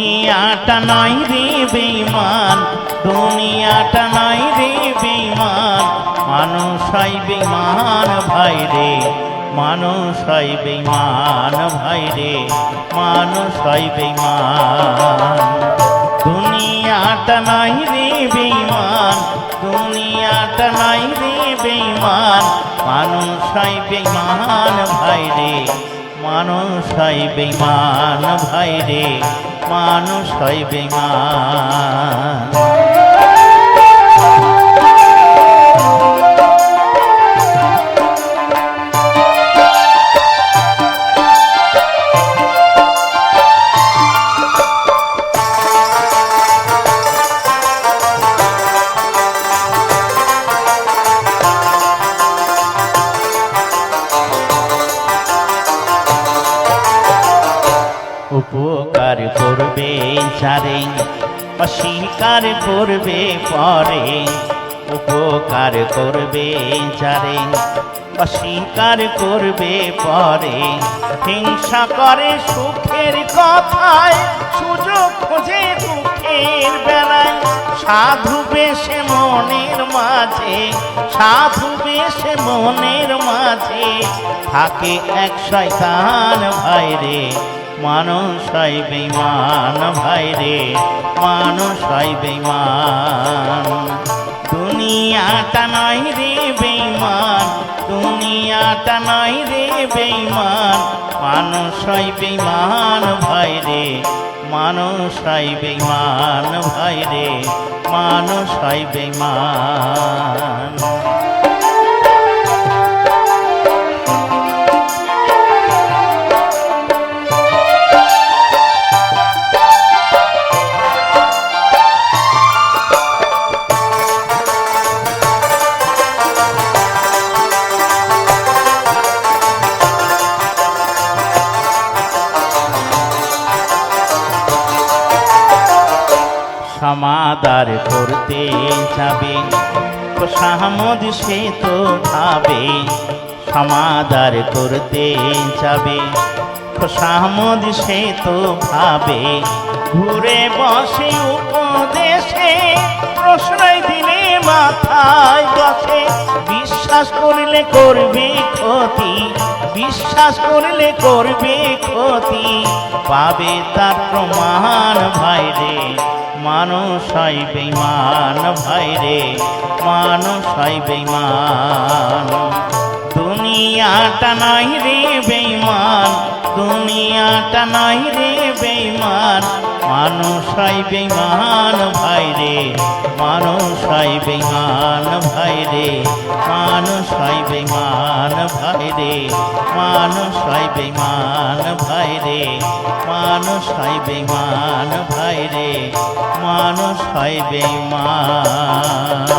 দুনিয়াটা নয় রে বেমান দুনিয়াটা নয় রে বেমান মানুষ হয় বেমান ভাই রে, মানুষ হয় বেমান ভাই রে, মানুষ হয় বেমান দুনিয়াটা নাই রে বেমান দুনিয়াটা নাই রে বেমান মানুষ হয় বেমান ভাই রে। মানুষ হয় বেমান ভাই রে মানুষ হয় বেমান উপকার করবে যারে অস্বীকার করবে পরে, উপকার করবে যারে অস্বীকার করবে পরে। হিংসা করে সুখের কথায়, সুযোগ খোঁজে দুঃখের বেলায়। সাধু বেশে মনের মাঝে, সাধু বেশে মনের মাঝে। থাকে এক শয়তান ভাইরে মানুষ হয় বেমান ভাইরে মানুষ হয় বেমান দুনিয়াটা নয় রে বেমান দুনিয়াটা নয় রে বেমান মানুষ হয় বেমান ভাইরে মানুষ হয় বেমান ভাইরে মানুষ হয় বেমান সমাদার করতে যাবে। তো সাহমদ সে তো ভাবে সমাদার করতে যাবে। তো সাহমদ সে তো ভাবে ঘুরে বসে উপদেশে, প্রশ্রয় দিলে মাথায় বসে। বিশ্বাস করলে করবে ক্ষতি, বিশ্বাস করলে করবে ক্ষতি। পাবে তার প্রমাণ ভাইরে। মানুষ হয় বেমান ভাইরে মানুষ হয় বেমান দুনিয়াটা নাই রে বেমান দুনিয়াটা নাই রে বেমান মানুষ হয় বেমান ভাইরে মানুষ হয় বেমান ভাইরে মানুষ হয় বেমান ভাইরে মানুষ হয় বেমান ভাইরে মানুষ হয় বেমান ভাইরে মানুষ হয় বেমান